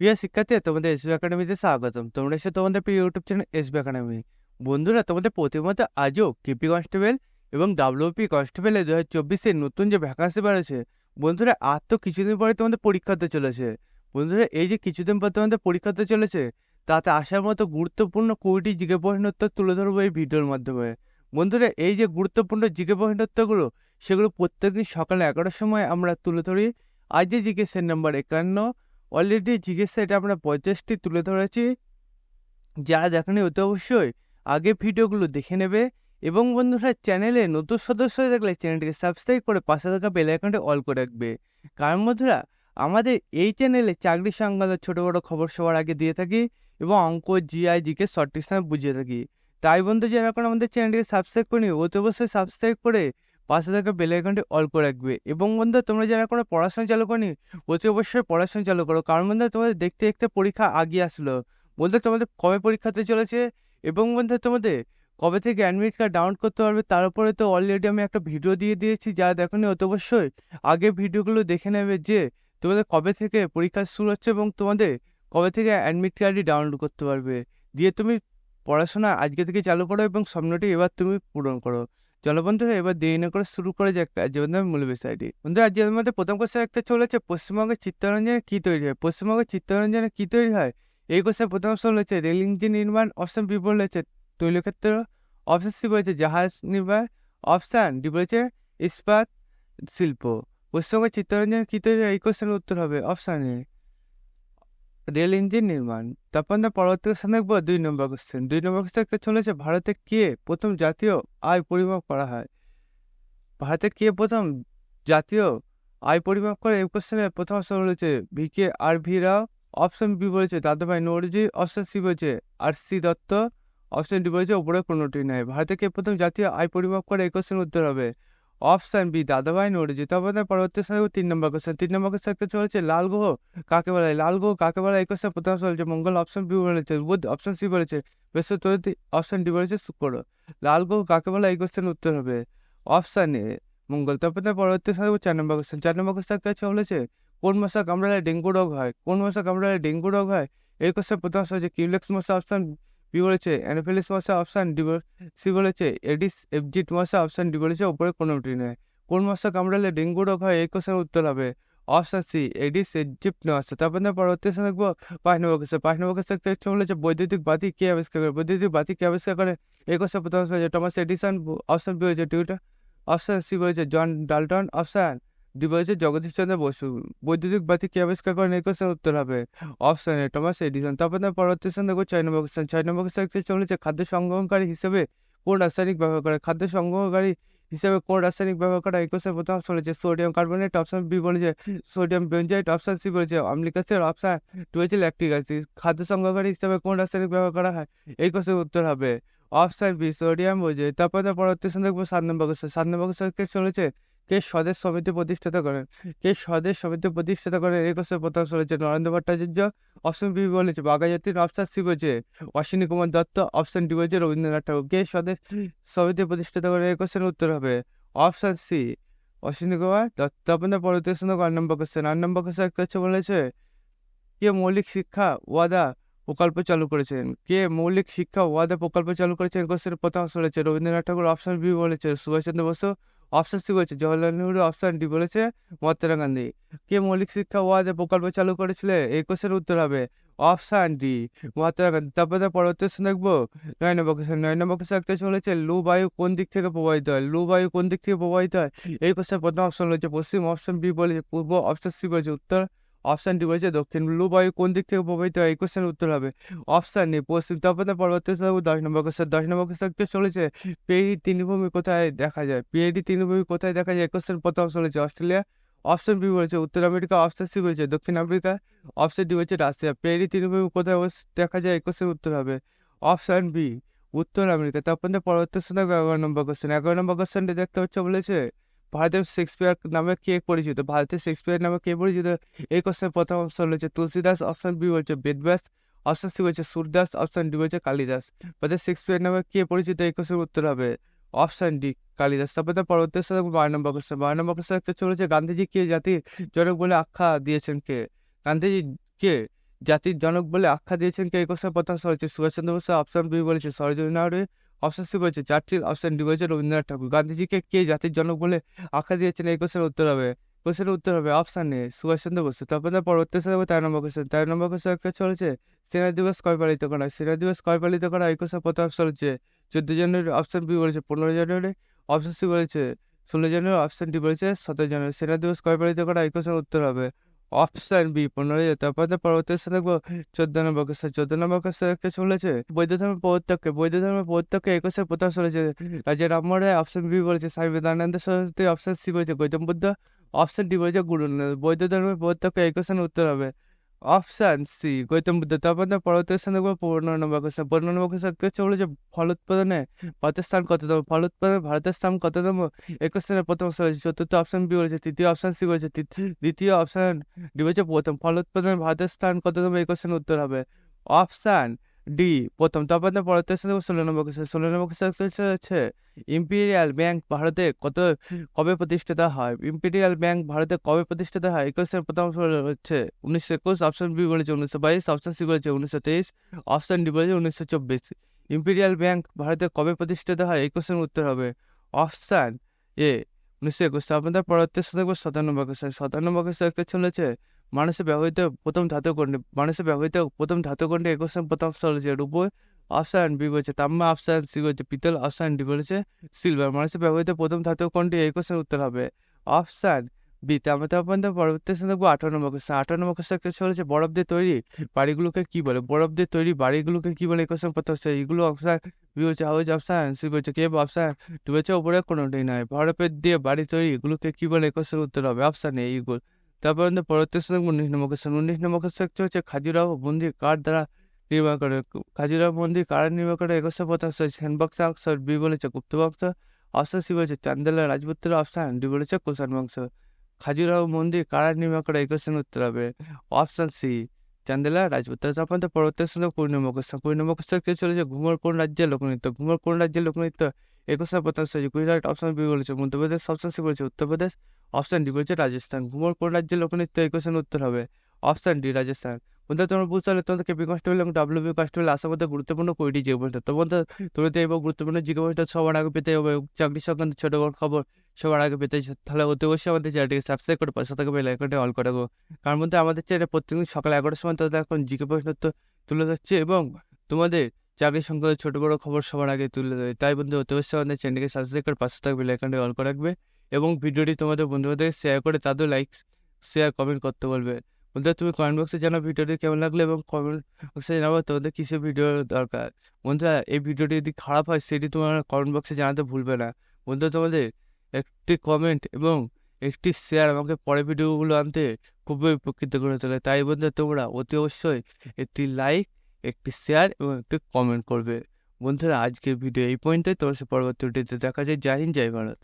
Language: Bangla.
প্রিয় শিক্ষার্থী তোমাদের এসবি একাডেমিতে স্বাগতম তোমরা এসে তোমাদের প্রিয় ইউটিউব চ্যানেল এসবি একাডেমি বন্ধুরা তোমাদের প্রতিমত আজও কেপি কনস্টেবল এবং ডাব্লিউপি কনস্টেবলে দু হাজার চব্বিশে নতুন যে ভ্যাকান্সি বেড়েছে বন্ধুরা আর তো কিছুদিন পরে তোমাদের পরীক্ষা পরীক্ষাতে চলেছে বন্ধুরা এই যে কিছুদিন পর তোমাদের পরীক্ষা পরীক্ষাতে চলেছে তাতে আসার মতো গুরুত্বপূর্ণ কুড়িটি জিজ্ঞে প্রশ্ন উত্তর তুলে ধরবো এই ভিডিওর মাধ্যমে বন্ধুরা এই যে গুরুত্বপূর্ণ জিজ্ঞে প্রশ্ন উত্তরগুলো সেগুলো প্রত্যেকদিন সকালে এগারোটার সময় আমরা তুলে ধরি আজ যে জিজ্ঞেসের নাম্বার একান্ন অলরেডি জিজ্ঞাসা এটা আমরা পঞ্চাশটি তুলে ধরেছি। যারা দেখেনি অতি অবশ্যই আগে ভিডিওগুলো দেখে নেবে এবং বন্ধুরা চ্যানেলে নতুন সদস্য হয়ে থাকলে চ্যানেলটিকে সাবস্ক্রাইব করে পাশে থাকা বেল আইকনটি অল করে রাখবে। কারণ বন্ধুরা, আমাদের এই চ্যানেলে চাকরি সংক্রান্ত ছোটো বড়ো খবর সবার আগে দিয়ে থাকি এবং অঙ্ক জিআই জিকে সঠিক সময় বুঝিয়ে থাকি। তাই বন্ধু যারা এখন আমাদের চ্যানেলটিকে সাবস্ক্রাইব করিনি, অতি অবশ্যই সাবস্ক্রাইব করে পাশে থাকা বেল আইকনটি অল করে রাখবে। এবং বন্ধু তোমরা যারা কোনো পড়াশোনা চালু করনি, অতি অবশ্যই পড়াশোনা চালু করো। কারণ বন্ধু তোমাদের দেখতে দেখতে পরীক্ষা আগিয়ে আসলো। বন্ধু তোমাদের কবে পরীক্ষাতে চলেছে? এবং বন্ধু তোমাদের কবে থেকে অ্যাডমিট কার্ড ডাউনলোড করতে পারবে? তার উপরে তো অলরেডি আমি একটা ভিডিও দিয়ে দিয়েছি, যা দেখোনি অতি অবশ্যই আগে ভিডিওগুলো দেখে নেবে যে তোমাদের কবে থেকে পরীক্ষা শুরু হচ্ছে এবং তোমাদের কবে থেকে অ্যাডমিট কার্ডই ডাউনলোড করতে পারবে। দিয়ে তুমি পড়াশোনা আজকে থেকে চালু করো এবং স্বপ্নটি এবার তুমি পূরণ করো। চলো বন্ধুরা এবার দেরি না করে শুরু করে যাক জীবনের মূল বিষয়টি। বন্ধু আজকের মধ্যে প্রথম কোশ্চেন একটা চলেছে, পশ্চিমবঙ্গের চিত্তরঞ্জনে কি তৈরি হয়? পশ্চিমবঙ্গের চিত্তরঞ্জনে কি তৈরি হয়? এই কোশ্চেন প্রথম অপশন রয়েছে রেল ইঞ্জিন নির্মাণ অপশন বি বলেছে, তৈলক্ষেত্র অপশন সি বলেছে, জাহাজ নির্মাণ অপশান ডি বলেছে, ইস্পাত শিল্প। পশ্চিমবঙ্গের চিত্তরঞ্জনে কি তৈরি হয়? এই কোশ্চেনের উত্তর হবে অপশান এ। রেল ইঞ্জিন নির্মাণ। তারপর আমরা কোশ্চেন দেখব দুই নম্বর কোশ্চেন দুই নম্বর কোশ্চেন চলেছে ভারতে কে প্রথম জাতীয় আয় পরিমাপ করা হয়। ভারতে কে প্রথম জাতীয় আয় পরিমাপ করে এই কোশ্চেনের প্রথম অপশন রয়েছে V K R V Rao, option B বলেছে দাদাভাই নৌরজি, অপশন সি বলেছে R C Dutt, option D বলেছে ওপরে কোনোটি নয় ভারতে কে প্রথম জাতীয় আয় পরিমাপ করে এই কোশ্চেনের উত্তর হবে। অপশন বি দাদাভাই নৌরজি তারপর পরবর্তী সাথে তিন নম্বর কোশ্চেন তিন নম্বর কোশ্চেন চলেছে লাল গ্রহ কাকে বলা লাল গ্রহ কাকে বলা এই কোশ্চেন প্রথম চলেছে মঙ্গল অপশন বি বলেছে বুধ অপশন সি বলেছে বৃহস্পতি অপশন ডি বলেছে শুক্র লাল গ্রহ কাকে বলা এই কোশ্চেন উত্তর হবে অপশান এ মঙ্গল তারপর পরবর্তী সাথে চার নম্বর কোশ্চেন চার নম্বর কোশ্চেন কাছে বলেছে কোন মশা কামড়ালে ডেঙ্গু রোগ হয় কোন মশা কামড়ালে ডেঙ্গু রোগ হয় এই কোশ্চেন প্রথম হচ্ছে কিউলেক্স মশা অপশন বি বলেছে, অ্যানোফিলিস মশা অপশন ডি সি বলেছে, এডিস এফজিট মশা অপশন ডি বলেছে, উপরে কোনোটি নয়। কোন মশা কামড়ালে ডেঙ্গু রোগ হয়, এই কোশ্চেন উত্তর হবে অপশন সি, এডিস এজিপ্ট মশা তারপর না পরবর্তী দেখব পাঁচ নম্বর কোশ্চেন পাঁচ নম্বর কোশ্চেন হচ্ছে বলেছে, বৈদ্যুতিক বাতি কে আবিষ্কার করে? বৈদ্যুতিক বাতি কে আবিষ্কার করে? এই কোশ্চেন প্রথম টমাস এডিসন অপশন বি হয়েছে টিউটার অপশন সি বলেছে, জন ডালটন, অপশন ডি বলেছে জগদীশ চন্দ্র বসু। বৈদ্যুতিক বাতি কে আবিষ্কার করেন এই কোশ্চেন উত্তর হবে। Option A, Thomas Edison. তারপর তার পরবর্তী স্থান দেখব ছয় নম্বর কোশ্চেন ছয় নম্বর কোশ্চেন একটি চলেছে খাদ্য সংগ্রহকারী হিসেবে কোন রাসায়নিক ব্যবহার করে খাদ্য সংগ্রহকারী হিসেবে কোন রাসায়নিক ব্যবহার করা এই কোশ্চেন প্রথম অপশন রয়েছে সোডিয়াম কার্বনেট অপশন বি বলেছে সোডিয়াম বেঞ্জাইট অপশন সি বলেছে অম্লিক অ্যাসিড অপশন টু হচ্ছে ল্যাকটিক অ্যাসিড খাদ্য সংগ্রহকারী হিসেবে কোন রাসায়নিক ব্যবহার করা হয়? এই কোশ্চেন উত্তর হবে। অপশন বি সোডিয়াম বোঝে তারপর তার পরবর্তী স্থান দেখব সাত নম্বর কোশ্চেন সাত নম্বর কোশ্চেন চলেছে কে স্বদেশ সমিতি প্রতিষ্ঠাতা করেন কে স্বদেশ সমিতি প্রতিষ্ঠাতা করেন এই কোশ্চেন প্রথম চলেছে নরেন্দ্র ভট্টাচার্য, অপশন বি বলেছে বাঘাজাতির অপশন সি বলেছে অশ্বিনী কুমার দত্ত, অপশন ডি বলেছে রবীন্দ্রনাথ ঠাকুর। কে স্বদেশ সমিতি প্রতিষ্ঠাতা করে? এই কোশ্চেন উত্তর হবে অপশন সি, অশ্বিনী কুমার দত্ত। আপনার পরবর্তী স্থান আট নম্বর কোশ্চেন আট নম্বর কোশ্চেন হচ্ছে বলেছে কে মৌলিক শিক্ষা ওয়াদা প্রকল্প চালু করেছেন? কে মৌলিক শিক্ষা ওয়াদা প্রকল্প চালু করেছেন? কোশ্চেন প্রথম রয়েছে রবীন্দ্রনাথ ঠাকুর। অপশন বি বলেছে সুভাষচন্দ্র বসু। অপশন সি বলছে জওয়াহরলাল নেহরু অপশন ডি বলেছে, মহাত্মা গান্ধী। কে মৌলিক শিক্ষা ওয়াদে প্রকল্প চালু করেছিলে? এই কোশ্চেন উত্তর হবে অপশন ডি মহাত্মা গান্ধী। তারপরে পরবর্তী স্থান দেখব। নয় নম্বর কোশ্চেন নয় নম্বর কোশ্চেন একটা চলেছে লু, বায়ু কোন দিক থেকে প্রবাহিত হয়? লু, বায়ু কোন দিক থেকে প্রবাহিত হয়? এই কোশ্চেন প্রথম অপশন রয়েছে, পশ্চিম অপশন বি বলেছে পূর্ব অপশন সি বলেছে, উত্তর অপশান ডি বলেছে দক্ষিণ লু বায়ু কোন দিক থেকে প্রবাহিত হয়? এই কোশ্চেনের উত্তর হবে অপশান নেই পশ্চিম তারপরে পরবর্তী দশ নম্বর কোশ্চেন দশ নম্বর কোশ্চেন চলেছে। পেরি তৃণভূমি কোথায় দেখা যায়? পেরি তৃণভূমি কোথায় দেখা যায়? কোশ্চেন প্রথম রয়েছে অস্ট্রেলিয়া। অপশন বি বলেছে উত্তর আমেরিকা অপশন সি বলেছে দক্ষিণ আমেরিকা। অপশন ডি বলেছে রাশিয়া। পেরি তৃণভূমি কোথায় দেখা যায় কোশ্চেন উত্তর হবে। অপশন বি উত্তর আমেরিকা। তারপর পরবর্তী এগারো নম্বর কোশ্চেন এগারো নম্বর কোশ্চেনটি দেখতে হচ্ছে বলেছে ভারতের শেক্সপিয়ার নামে কে পরিচিত? ভারতের শেক্সপিয়ার নামে কে পরিচিত? এই কোশ্চেন প্রথম অপশন রয়েছে তুলসীদাস অপশন বি বলছে বেদব্যাস অপশন সি বলছে সুরদাস অপশন ডি বলছে কালিদাস। ভারতের শেক্সপিয়ার নামে কে পরিচিত? এই কোশ্চেন উত্তর হবে অপশন ডি কালিদাস। তারপরে পরবর্তী সাথে বারো নম্বর কোশ্চেন বারো নম্বর কোশ্চেন একটা চলেছে গান্ধীজি কে জাতির জনক বলে আখ্যা দিয়েছেন কে? গান্ধীজি কে জাতির জনক বলে আখ্যা দিয়েছেন কে? এই কোশ্চেন প্রথম হচ্ছে সুভাষচন্দ্র বসু অপশন বি বলেছে সরোজিনী নাইডু অপশন সি বলেছে Churchill option D Rabindranath Thakur. গান্ধীজিকে কে জাতির জনক বলে আখ্যা দিয়েছেন? এই কোশ্চেনের উত্তর হবে কোশ্চেনের উত্তর হবে অপশন এ সুভাষচন্দ্র বসু। তারপর তার পরবর্তী হবে তেরো নম্বর কোশ্চেন তেরো নম্বর কোশ্চেন একটা চলেছে, সেনা দিবস কয় পালিত করা সেনা দিবস কয় পালিত করা এই কোশ্চেন প্রথম চলেছে চোদ্দ জানুয়ারি অপশন বি বলেছে পনেরো জানুয়ারি অপশন সি বলেছে ষোলো জানুয়ারি অপশন ডি বলেছে সতেরো জানুয়ারি। সেনা দিবস কয় পালিত করা এই কোশ্চেন উত্তর হবে অপশন বি পনেরো তারপর তার পরবর্তী সাথে দেখব, চোদ্দ নম্বর কোশ্চেন চোদ্দ নম্বর কোশ্চেন একটা চলেছে বৌদ্ধ ধর্মের প্রত্যক্ষে বৌদ্ধ ধর্মের প্রত্যক্ষে একুশে প্রথম চলেছে রাজা রামমোহন অপশন বি বলেছে, স্বামী বিবেকানন্দ সরস্বতী অপশন সি বলেছে, গৌতম বুদ্ধ অপশন ডি বলেছে, গুরু। বৌদ্ধ ধর্মের প্রত্যক্ষে এই কোশ্চেনের উত্তর হবে। অপশন সি গৌতম বুদ্ধ তারপর তার পরবর্তী কোশ্চেন দেখব কোশ্চেন পনেরো নম্বর হচ্ছে একটা বলেছে ফল উৎপাদনে ভারতের স্থান কততম ফল উৎপাদনে ভারতের স্থান কততম একুশ স্থানে প্রথম স্থান রয়েছে চতুর্থ অপশান বি রয়েছে তৃতীয় অপশান সি রয়েছে দ্বিতীয় অপশান ডি রয়েছে প্রথম ফল উৎপাদনে ভারতের স্থান কততম একুশ স্থানে উত্তর হবে অপশন ডি, প্রথম তারপর তার পরবর্তী কোশ্চেন দেখব ষোলো নম্বর কোশ্চেন ষোলো নম্বর কোশ্চেন হচ্ছে ইম্পেরিয়াল ব্যাংক ভারতে কত, কবে প্রতিষ্ঠিত হয়? ইম্পেরিয়াল ব্যাংক ভারতে কবে প্রতিষ্ঠিত হয়? একুশের প্রথম হচ্ছে উনিশশো একুশ, অপশন বি বলেছে উনিশশো বাইশ, অপশন সি বলেছে উনিশশো তেইশ, অপশন ডি বলেছে উনিশশো চব্বিশ। ইম্পেরিয়াল ব্যাংক ভারতে কবে প্রতিষ্ঠিত হয়? এই কোশ্চেন উত্তর হবে অপশন এ, উনিশশো একুশ আপনাদের পরবর্তী দেখব সাতান্ন কোশ্চেন সাতান্ন কোশ্চেন একটা চলেছে মানুষের ব্যবহৃত প্রথম ধাতু কোনটি মানুষের ব্যবহৃত প্রথম ধাতু কোনটি এই কোশ্চেন প্রথম চলেছে রূপোর অপশন বি বলেছে তাম্মা অপশন সি বলেছে পিতল অপশন ডি বলেছে সিলভার মানুষের ব্যবহৃত প্রথম ধাতু কোনটি এই কোশ্চেন উত্তর হবে অপশন বি তারপর পরবর্তী দেখব আঠারো নম্বর কোশ্চেন আঠারো নম্বর কোশ্চেন একটা চলেছে বরফ দিয়ে তৈরি বাড়িগুলোকে কি বলে বরফ দিয়ে তৈরি বাড়িগুলোকে কি বলে কোশ্চেন প্রথম হচ্ছে এইগুলো অপশন বি বলছে হাউজ অপশন সি বলছে কেব অপশন ডি বলছে উপরে কোনোটাই নয় বরফের দিয়ে বাড়ি তৈরি এগুলোকে কি বলে কোশ্চেন উত্তর হবে অপশন এইগুলো তারপর দেখব উনিশ নম্বর কোশ্চেন উনিশ নম্বর কোশ্চেন হচ্ছে খাজুরাহ মন্দির কার দ্বারা নির্মাণ করে খাজুরাহ মন্দির কারা নির্মাণ করে একুশে পঞ্চাশ সেনবক্স অক্ষর বি বলেছে গুপ্ত বংশ অপশন সি বলেছে চান্দেলা রাজপুত্র অপশন ডি বলেছে কুষাণ বংশ খাজুরাহ মন্দির কারা নির্মাণ করে এই কোশ্চেন উত্তর হবে অপশন সি চান্দেলা রাজপুত্র তারপর তো পরবর্তী সঙ্গে পূর্ণিমা কোশ্চেন পূর্ণিমা কোশ্চেন কে চলেছে ঘুমর কোন রাজ্যের লোকনৃত্য ঘুমর কোন রাজ্যের লোকনৃত্য একুশে পঞ্চাশ গুজরাট অপশন বি বলেছে মধ্যপ্রদেশ অপশন সি বলেছে উত্তরপ্রদেশ অপশন ডি বলছে রাজস্থান। ঘুমর কোন রাজ্যের লোকনৃত্য এই কোশ্চেন উত্তর হবে? Option D, Rajasthan. বন্ধু, তোমরা বুঝতে পারলে তোমাদের কেপি কনস্টেবল এবং ডাব্লিউ বি কনস্টেবল আসার মধ্যে গুরুত্বপূর্ণ কুড়িটি জীবনটা তো বন্ধু তুমি তো এবং গুরুত্বপূর্ণ জীবনটা সবার আগে পেতে হবে চাকরি সংক্রান্ত ছোট বড় খবর সবার আগে পেতে তাহলে অতি অবশ্যই আমাদের চ্যানেলটিকে সাবস্ক্রাইব করে পাশে থাকা বেল আইকনটি অল করে রাখো। কারণ মধ্যে আমাদের চ্যানেলে প্রত্যেকদিন সকাল এগারোটার সময় তাদের এখন জিকে প্রশ্ন উত্তর তুলে ধরছে এবং তোমাদের চাকরি সংক্রান্ত ছোট বড় খবর সবার আগে তুলে দেবে তাই বন্ধু, অতি অবশ্যই আমাদের চ্যানেলকে সাবস্ক্রাইব করে পাশে থাকা বেল আইকনটি অল করে রাখবে। এবং ভিডিওটি তোমাদের বন্ধুদের শেয়ার করে তাদের লাইক শেয়ার কমেন্ট করতে বলবে। বন্ধুরা, তুমি কমেন্ট বক্সে জানাও ভিডিওটি কেমন লাগল এবং কমেন্ট বক্সে জানাব তোমাদের কিসের ভিডিও দরকার। বন্ধুরা, এই ভিডিওটি যদি খারাপ হয়, সেটি তোমার কমেন্ট বক্সে জানাতে ভুলবে না। বন্ধুরা, তোমাদের একটি কমেন্ট এবং একটি শেয়ার আমাকে পরের ভিডিওগুলো আনতে খুবই উপকৃত করে তোলে। তাই বন্ধু তোমরা অতি অবশ্যই একটি লাইক একটি শেয়ার এবং একটি কমেন্ট করবে। বন্ধুরা, আজকের ভিডিও এই পয়েন্টে তোমার সাথে পরবর্তী ভিডিওতে দেখা যায় জয় হিন্দ, জয় ভারত।